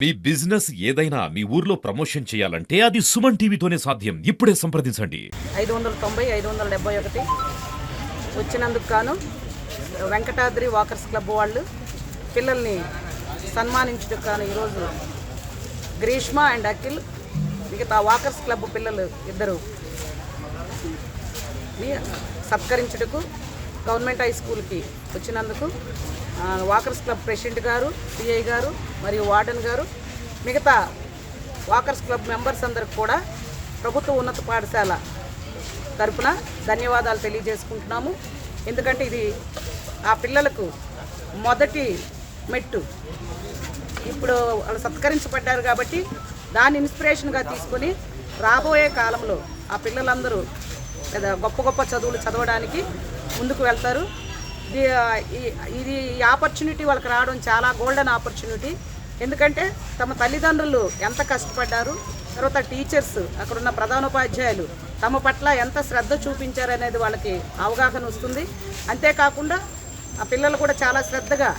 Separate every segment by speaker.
Speaker 1: మీ business ఏదైనా మీ ఊర్లో promotion చేయాలంటే అది సుమన్ టీవీతోనే సాధ్యం. ఇప్పుడే సంప్రదించండి.
Speaker 2: ఐదు వందల తొంభై ఐదు వందల డెబ్బై ఒకటి వచ్చినందుకు గాను వెంకటాద్రి వాకర్స్ క్లబ్ వాళ్ళు పిల్లల్ని సన్మానించుటకు కాను ఈరోజు గ్రీష్మ అండ్ అఖిల్ మిగతా వాకర్స్ క్లబ్ పిల్లలు ఇద్దరు సత్కరించుటకు గవర్నమెంట్ హై స్కూల్కి వచ్చినందుకు వాకర్స్ క్లబ్ ప్రెసిడెంట్ గారు సిఐ గారు మరియు వార్డెన్ గారు మిగతా వాకర్స్ క్లబ్ మెంబర్స్ అందరికి కూడా ప్రభుత్వ ఉన్నత పాఠశాల తరఫున ధన్యవాదాలు తెలియజేసుకుంటున్నాము. ఎందుకంటే ఇది ఆ పిల్లలకు మొదటి మెట్టు. ఇప్పుడు వాళ్ళు సత్కరించబడ్డారు కాబట్టి దాన్ని ఇన్స్పిరేషన్గా తీసుకొని రాబోయే కాలంలో ఆ పిల్లలందరూ లేదా గొప్ప గొప్ప చదువులు చదవడానికి ముందుకు వెళ్తారు. ఇది ఈ- ఆపర్చునిటీ వాళ్ళకి రావడం చాలా గోల్డెన్ ఆపర్చునిటీ ఎందుకంటే తమ తల్లిదండ్రులు ఎంత కష్టపడ్డారు తర్వాత టీచర్స్ అక్కడున్న ప్రధానోపాధ్యాయులు తమ పట్ల ఎంత శ్రద్ధ చూపించారు అనేది వాళ్ళకి అవగాహన వస్తుంది. అంతేకాకుండా ఆ పిల్లలు కూడా చాలా శ్రద్ధగా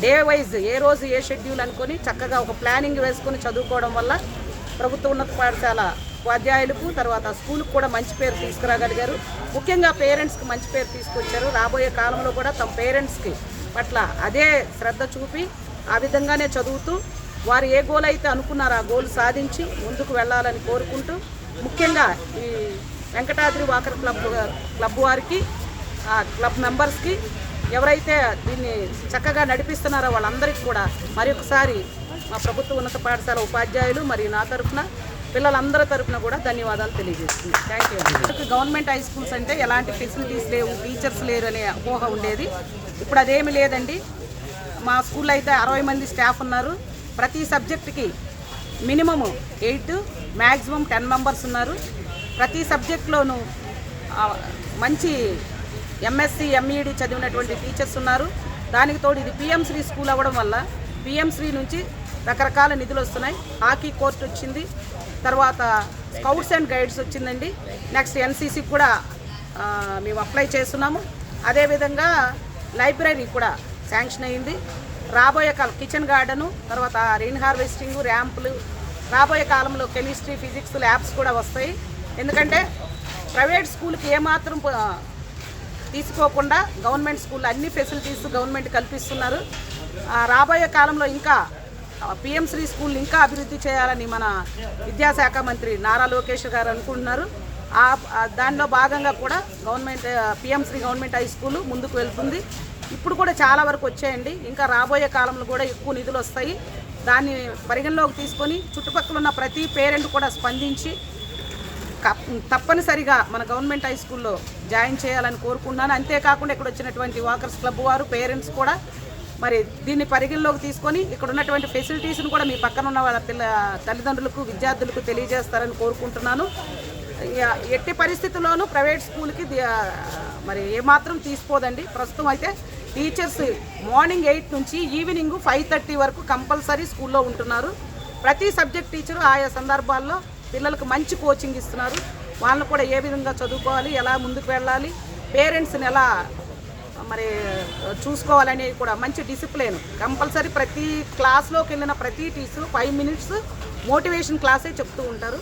Speaker 2: డే వైజ్ ఏ రోజు ఏ షెడ్యూల్ అనుకొని చక్కగా ఒక ప్లానింగ్ వేసుకొని చదువుకోవడం వల్ల ప్రభుత్వ ఉన్నత పాఠశాల ఉపాధ్యాయులకు తర్వాత స్కూల్కి కూడా మంచి పేరు తీసుకురాగలిగారు. ముఖ్యంగా పేరెంట్స్కి మంచి పేరు తీసుకొచ్చారు. రాబోయే కాలంలో కూడా తమ పేరెంట్స్కి పట్ల అదే శ్రద్ధ చూపి ఆ విధంగానే చదువుతూ వారు ఏ గోల్ అయితే అనుకున్నారో ఆ గోల్ సాధించి ముందుకు వెళ్ళాలని కోరుకుంటూ ముఖ్యంగా ఈ వెంకటాద్రి వాకర్ క్లబ్ క్లబ్ వారికి ఆ క్లబ్ మెంబర్స్కి ఎవరైతే దీన్ని చక్కగా నడిపిస్తున్నారో వాళ్ళందరికీ కూడా మరొకసారి మా ప్రభుత్వ ఉన్నత పాఠశాల ఉపాధ్యాయులు మరియు నా తరఫున పిల్లలందరి తరఫున కూడా ధన్యవాదాలు తెలియజేస్తుంది. Thank you government high schools అంటే ఎలాంటి ఫెసిలిటీస్ లేవు టీచర్స్ లేరు అనే అపోహ ఉండేది. ఇప్పుడు అదేమి లేదండి. మా స్కూల్లో అయితే అరవై మంది స్టాఫ్ ఉన్నారు. ప్రతి సబ్జెక్టుకి minimum eight maximum ten members ఉన్నారు. ప్రతి సబ్జెక్ట్లోనూ మంచి ఎంఎస్సి ఎంఈడి చదివినటువంటి టీచర్స్ ఉన్నారు. దానికి తోడు ఇది పిఎంశ్రీ స్కూల్ అవ్వడం వల్ల పిఎంశ్రీ నుంచి రకరకాల నిధులు వస్తున్నాయి. హాకీ కోర్ట్ వచ్చింది. తర్వాత స్కౌట్స్ అండ్ గైడ్స్ వచ్చిందండి. నెక్స్ట్ ఎన్సీసీ కూడా మేము అప్లై చేస్తున్నాము. అదేవిధంగా లైబ్రరీ కూడా శాంక్షన్ అయింది. రాబోయే కాలం కిచెన్ గార్డెను తర్వాత రెయిన్ హార్వెస్టింగ్ ర్యాంపులు రాబోయే కాలంలో కెమిస్ట్రీ ఫిజిక్స్ ల్యాబ్స్ కూడా వస్తాయి. ఎందుకంటే ప్రైవేట్ స్కూల్కి ఏమాత్రం తీసుకోకుండా గవర్నమెంట్ స్కూల్ అన్ని ఫెసిలిటీస్ గవర్నమెంట్ కల్పిస్తున్నారు. రాబోయే కాలంలో ఇంకా పిఎం శ్రీ స్కూల్ ఇంకా అభివృద్ధి చేయాలని మన విద్యాశాఖ మంత్రి నారా లోకేష్ గారు అనుకుంటున్నారు. ఆ దానిలో భాగంగా కూడా government PM Shri government high school ముందుకు వెళ్తుంది. ఇప్పుడు కూడా చాలా వరకు వచ్చాయండి. ఇంకా రాబోయే కాలంలో కూడా ఎక్కువ నిధులు వస్తాయి. దాన్ని పరిగణలోకి తీసుకొని చుట్టుపక్కల ఉన్న ప్రతి పేరెంట్ కూడా స్పందించి తప్పనిసరిగా మన గవర్నమెంట్ హై స్కూల్లో జాయిన్ చేయాలని కోరుకున్నాను అంతేకాకుండా ఇక్కడ వచ్చినటువంటి వాకర్స్ క్లబ్ వారు పేరెంట్స్ కూడా మరి దీన్ని పరిగణలోకి తీసుకొని ఇక్కడ ఉన్నటువంటి ఫెసిలిటీస్ని కూడా మీ పక్కన ఉన్న వాళ్ళ పిల్ల తల్లిదండ్రులకు విద్యార్థులకు తెలియజేస్తారని కోరుకుంటున్నాను. ఎట్టి పరిస్థితుల్లోనూ ప్రైవేట్ స్కూల్కి మరి ఏమాత్రం తీసుకోదండి ప్రస్తుతం అయితే టీచర్స్ మార్నింగ్ ఎయిట్ నుంచి ఈవినింగ్ ఫైవ్ థర్టీ వరకు కంపల్సరీ స్కూల్లో ఉంటున్నారు. ప్రతి సబ్జెక్ట్ టీచరు ఆయా సందర్భాల్లో పిల్లలకు మంచి కోచింగ్ ఇస్తున్నారు. వాళ్ళని కూడా ఏ విధంగా చదువుకోవాలి ఎలా ముందుకు వెళ్ళాలి పేరెంట్స్ని ఎలా మరి చూసుకోవాలనేది కూడా మంచి డిసిప్లిన్. కంపల్సరీ ప్రతి క్లాస్లోకి వెళ్ళిన ప్రతి టీచర్ ఫైవ్ మినిట్స్ మోటివేషన్ క్లాసే చెప్తూ ఉంటారు.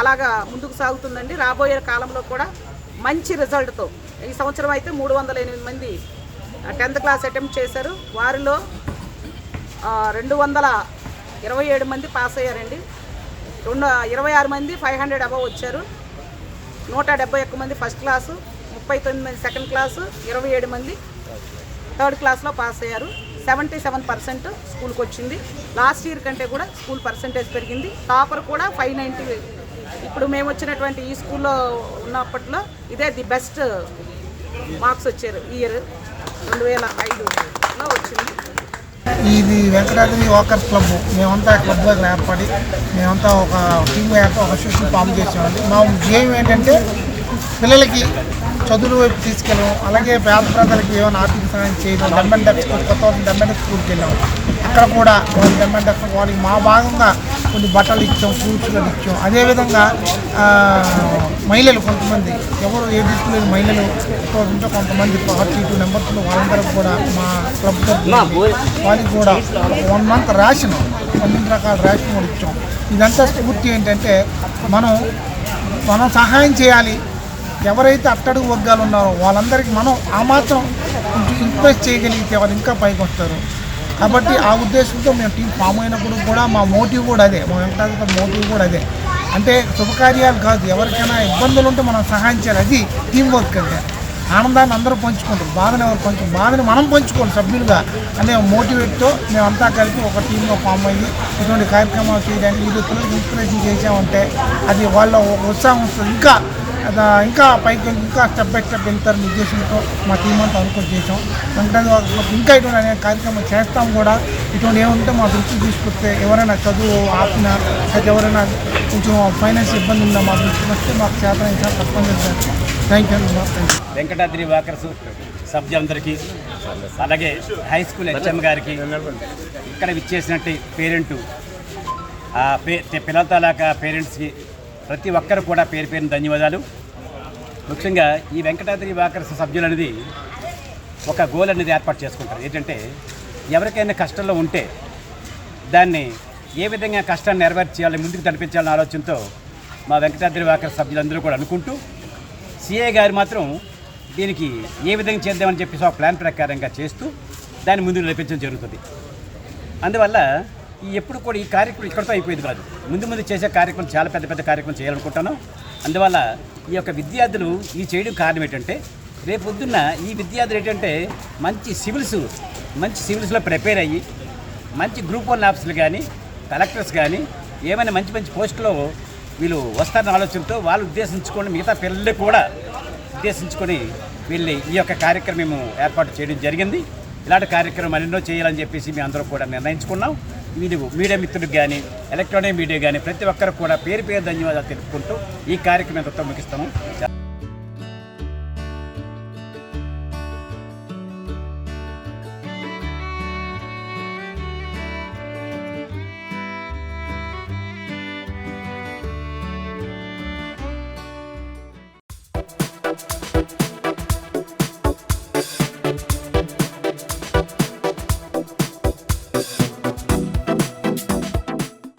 Speaker 2: అలాగా ముందుకు సాగుతుందండి. రాబోయే కాలంలో కూడా మంచి రిజల్ట్తో ఈ సంవత్సరం అయితే మూడు వందల ఎనిమిది మంది టెన్త్ క్లాస్ అటెంప్ట్ చేశారు. వారిలో రెండు వందల ఇరవై ఏడు మంది పాస్ అయ్యారండి. రెండు ఇరవై ఆరు మంది ఫైవ్ హండ్రెడ్ అబవ్ వచ్చారు. నూట డెబ్బై ఒక్క మంది ఫస్ట్ క్లాసు. ముప్పై తొమ్మిది మంది సెకండ్ క్లాసు ఇరవై ఏడు మంది థర్డ్ క్లాస్లో పాస్ అయ్యారు. సెవెంటీ సెవెన్ పర్సెంట్ స్కూల్కి వచ్చింది. లాస్ట్ ఇయర్ కంటే కూడా స్కూల్ పర్సంటేజ్ పెరిగింది. టాపర్ కూడా ఫైవ్ నైంటీ ఇప్పుడు మేము వచ్చినటువంటి ఈ స్కూల్లో ఉన్నప్పట్లో ఇదే ది బెస్ట్ మార్క్స్ వచ్చారు. ఇయర్ రెండు వేల ఐదులో వచ్చింది.
Speaker 3: ఇది వెంకటాద్రి వాకర్స్ క్లబ్ మేమంతా క్లబ్ దగ్గర ఏర్పడి మేమంతా ఒక టీమ్ ఏర్పడి ఒక అసోసియేషన్ ఫామ్ చేసామండి. మా ధ్యేయం ఏంటంటే పిల్లలకి చదువుల వైపు తీసుకెళ్ళాం అలాగే పేద ప్రజలకి ఏమైనా ఆర్థిక సహాయం చేయడం డెంబన్ డెఫ్ స్కూల్ కొత్త డెంబన్ డెఫ్ స్కూల్కి వెళ్ళాం అక్కడ కూడా వాళ్ళు డెంబన్ డెఫ్ వాళ్ళకి మా భాగంగా కొన్ని బట్టలు ఇచ్చాం ఫ్రూట్స్లు ఇచ్చాం. అదేవిధంగా మహిళలు కొంతమంది ఎవరు ఏ తీసుకులేని మహిళలు ఉంటే కొంతమంది ఫార్టీ టూ మెంబర్స్లో వాళ్ళందరూ కూడా మా క్లబ్ వాళ్ళకి కూడా వన్ మంత్ రేషన్ పన్నెండు రకాల రేషన్ కూడా ఇచ్చాం. ఇదంతా స్ఫూర్తి ఏంటంటే మనం మనం సహాయం చేయాలి. ఎవరైతే అట్టడుగు వర్గాలు ఉన్నారో వాళ్ళందరికీ మనం ఆ మాత్రం ఇంప్రెస్ చేయగలిగితే వాళ్ళు ఇంకా పైకి వస్తారు. కాబట్టి ఆ ఉద్దేశంతో మేము టీం ఫామ్ అయినప్పుడు కూడా మా మోటివ్ కూడా అదే. మా వెంకటాద్రి మోటివ్ కూడా అదే. అంటే శుభకార్యాలు కాదు ఎవరికైనా ఇబ్బందులు ఉంటే మనం సహాయం చేయాలి. అది టీం వర్క్ అంటే ఆనందాన్ని అందరూ పంచుకుంటారు. బాధను ఎవరు పంచు బాధని మనం పంచుకోవాలి సభ్యులుగా అనే మోటివేట్తో మేమంతా కలిపి ఒక టీంలో ఫామ్ అయ్యి ఇటువంటి కార్యక్రమాలు చేయడానికి ఇది పిల్లలకి ఇన్స్పిరేషన్ చేసామంటే అది వాళ్ళ ఉత్సాహం వస్తుంది. ఇంకా ఇంకా పైకి ఇంకా స్టెప్ బై స్టెప్ వెళ్తారు ఉద్దేశంతో మా టీం అంతా అనుకోని చేసాం వెంకటేశ్వర ఇంకా ఇటువంటి కార్యక్రమం చేస్తాం కూడా. ఇటువంటి ఏముంటే మా దృష్టి తీసుకొస్తే ఎవరైనా చదువు ఆపినా లేకపోతే ఎవరైనా కొంచెం ఫైనాన్స్ ఇబ్బంది ఉందా మా దృష్టికి వస్తే మాకు చేత ఇంకా తప్పనిసరి థ్యాంక్ యూ
Speaker 4: వెంకటాద్రి వాకర్స్ సభ్యులందరికీ అలాగే హై స్కూల్ హెచ్ఎం గారికి ఇక్కడ విచ్చేసినట్టు పేరెంటు. ఆ పే పేరెంట్స్కి ప్రతి ఒక్కరు కూడా పేరు పేరున ధన్యవాదాలు. ముఖ్యంగా ఈ వెంకటాద్రి వాకర్స్ సభ్యులు అనేది ఒక గోల్ అనేది ఏర్పాటు చేసుకుంటారు. ఏంటంటే ఎవరికైనా కష్టంలో ఉంటే దాన్ని ఏ విధంగా కష్టాన్ని నెరవేర్చేయాలి ముందుకు నడిపించాలనే ఆలోచనతో మా వెంకటాద్రి వాకర్ సభ్యులందరూ కూడా అనుకుంటూ సిఏ గారు మాత్రం దీనికి ఏ విధంగా చేద్దామని చెప్పేసి ఒక ప్లాన్ ప్రకారంగా చేస్తూ దాన్ని ముందుకు నడిపించడం జరుగుతుంది. అందువల్ల ఎప్పుడు కూడా ఈ కార్యక్రమం ఇక్కడితో అయిపోయేది కాదు. ముందు ముందు చేసే కార్యక్రమం చాలా పెద్ద పెద్ద కార్యక్రమం చేయాలనుకుంటాను. అందువల్ల ఈ యొక్క విద్యార్థులు ఈ చేయడం కారణం ఏంటంటే రేపు పొద్దున్న ఈ విద్యార్థులు ఏంటంటే మంచి సివిల్స్ మంచి సివిల్స్లో ప్రిపేర్ అయ్యి మంచి గ్రూప్ వన్ ఆఫీసులు కానీ కలెక్టర్స్ కానీ ఏమైనా మంచి మంచి పోస్టులో వీళ్ళు వస్తారన్న ఆలోచనతో వాళ్ళు ఉద్దేశించుకొని మిగతా పిల్లలు కూడా ఉద్దేశించుకొని వీళ్ళని ఈ యొక్క కార్యక్రమం ఏర్పాటు చేయడం జరిగింది. ఇలాంటి కార్యక్రమం ఎన్నో చేయాలని చెప్పేసి మేము అందరూ కూడా నిర్ణయించుకున్నాం. వీళ్ళు మీడియా మిత్రులకు కానీ ఎలక్ట్రానిక్ మీడియా కానీ ప్రతి ఒక్కరు కూడా పేరు పేరు ధన్యవాదాలు తెలుపుకుంటూ ఈ కార్యక్రమం ముగిస్తాము.